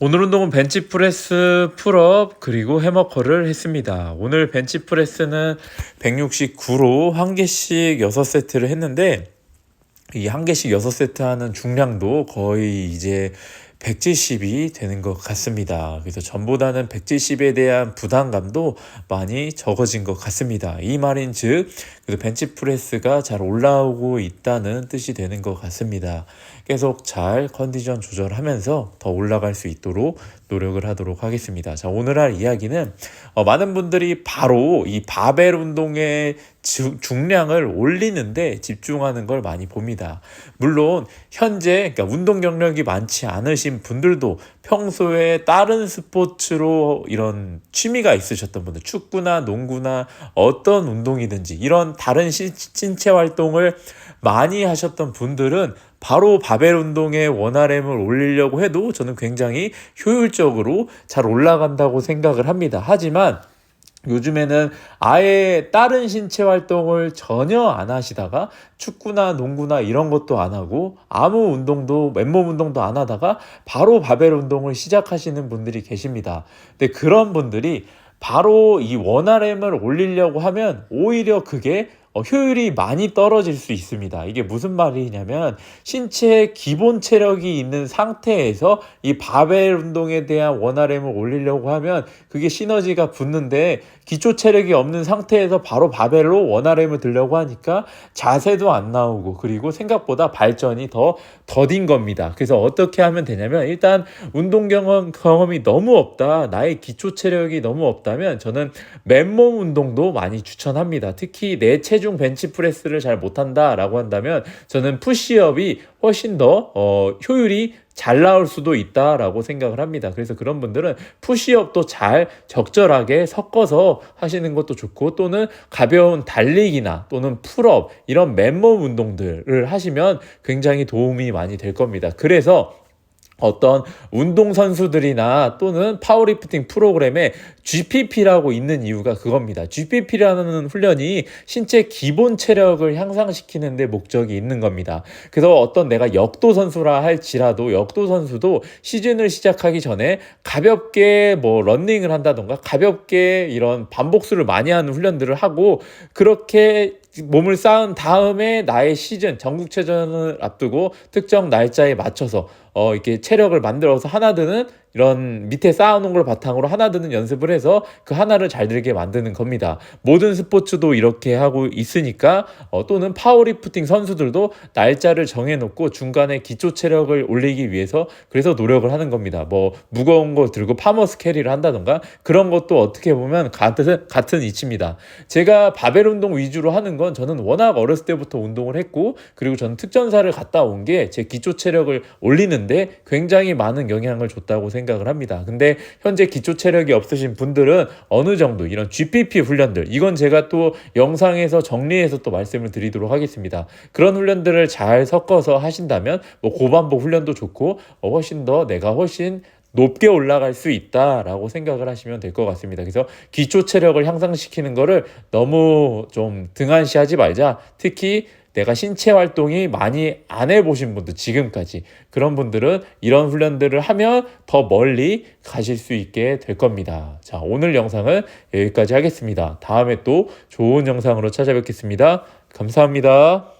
오늘 운동은 벤치프레스, 풀업, 그리고 해머커를 했습니다. 오늘 벤치프레스는 169로 한 개씩 6세트를 했는데, 이 한 개씩 6세트 하는 중량도 거의 이제 170이 되는 것 같습니다. 그래서 전보다는 170에 대한 부담감도 많이 적어진 것 같습니다. 이 말인 즉, 그래도 벤치프레스가 잘 올라오고 있다는 뜻이 되는 것 같습니다. 계속 잘 컨디션 조절하면서 더 올라갈 수 있도록 노력을 하도록 하겠습니다. 자, 오늘 할 이야기는 어, 많은 분들이 바로 이 바벨 운동의 주, 중량을 올리는데 집중하는 걸 많이 봅니다. 물론 현재 그러니까 운동 경력이 많지 않으신 분들도 평소에 다른 스포츠로 이런 취미가 있으셨던 분들, 축구나 농구나 어떤 운동이든지 이런 다른 시, 신체 활동을 많이 하셨던 분들은 바로 바벨 운동의 원RM을 올리려고 해도 저는 굉장히 효율적으로 잘 올라간다고 생각을 합니다. 하지만 요즘에는 아예 다른 신체 활동을 전혀 안 하시다가 축구나 농구나 이런 것도 안 하고 아무 운동도 맨몸 운동도 안 하다가 바로 바벨 운동을 시작하시는 분들이 계십니다. 근데 그런 분들이 바로 이 원RM을 올리려고 하면 오히려 그게 어, 효율이 많이 떨어질 수 있습니다. 이게 무슨 말이냐면 신체의 기본 체력이 있는 상태에서 이 바벨 운동에 대한 원RM을 올리려고 하면 그게 시너지가 붙는데 기초 체력이 없는 상태에서 바로 바벨로 원RM을 들려고 하니까 자세도 안 나오고 그리고 생각보다 발전이 더 더딘 겁니다. 그래서 어떻게 하면 되냐면 일단 운동 경험, 경험이 너무 없다. 나의 기초 체력이 너무 없다면 저는 맨몸 운동도 많이 추천합니다. 특히 내 체중 체중 벤치프레스를 잘 못한다라고 한다면 저는 푸시업이 훨씬 더 어, 효율이 잘 나올 수도 있다라고 생각을 합니다. 그래서 그런 분들은 푸시업도 잘 적절하게 섞어서 하시는 것도 좋고 또는 가벼운 달리기나 또는 풀업 이런 맨몸 운동들을 하시면 굉장히 도움이 많이 될 겁니다. 그래서 어떤 운동선수들이나 또는 파워리프팅 프로그램에 GPP라고 있는 이유가 그겁니다. GPP라는 훈련이 신체 기본 체력을 향상시키는 데 목적이 있는 겁니다. 그래서 어떤 내가 역도 선수라 할지라도 역도 선수도 시즌을 시작하기 전에 가볍게 뭐 런닝을 한다던가 가볍게 이런 반복수를 많이 하는 훈련들을 하고 그렇게 몸을 쌓은 다음에 나의 시즌 전국체전을 앞두고 특정 날짜에 맞춰서 어 이렇게 체력을 만들어서 하나 드는 이런 밑에 쌓아놓은 걸 바탕으로 하나 드는 연습을 해서 그 하나를 잘 들게 만드는 겁니다. 모든 스포츠도 이렇게 하고 있으니까 어, 또는 파워리프팅 선수들도 날짜를 정해놓고 중간에 기초 체력을 올리기 위해서 그래서 노력을 하는 겁니다. 뭐 무거운 거 들고 파머스 캐리를 한다던가 그런 것도 어떻게 보면 같은 같은 이치입니다. 제가 바벨 운동 위주로 하는 건 저는 워낙 어렸을 때부터 운동을 했고 그리고 저는 특전사를 갔다 온 게 제 기초 체력을 올리는데 굉장히 많은 영향을 줬다고 생각합니다. 생각을 합니다. 근데 현재 기초 체력이 없으신 분들은 어느 정도 이런 GPP 훈련들 이건 제가 또 영상에서 정리해서 또 말씀을 드리도록 하겠습니다. 그런 훈련들을 잘 섞어서 하신다면 뭐 고반복 훈련도 좋고 어, 훨씬 더 내가 훨씬 높게 올라갈 수 있다라고 생각을 하시면 될 것 같습니다. 그래서 기초 체력을 향상시키는 거를 너무 좀 등한시하지 말자. 특히 내가 신체 활동이 많이 안 해보신 분들, 지금까지. 그런 분들은 이런 훈련들을 하면 더 멀리 가실 수 있게 될 겁니다. 자, 오늘 영상은 여기까지 하겠습니다. 다음에 또 좋은 영상으로 찾아뵙겠습니다. 감사합니다.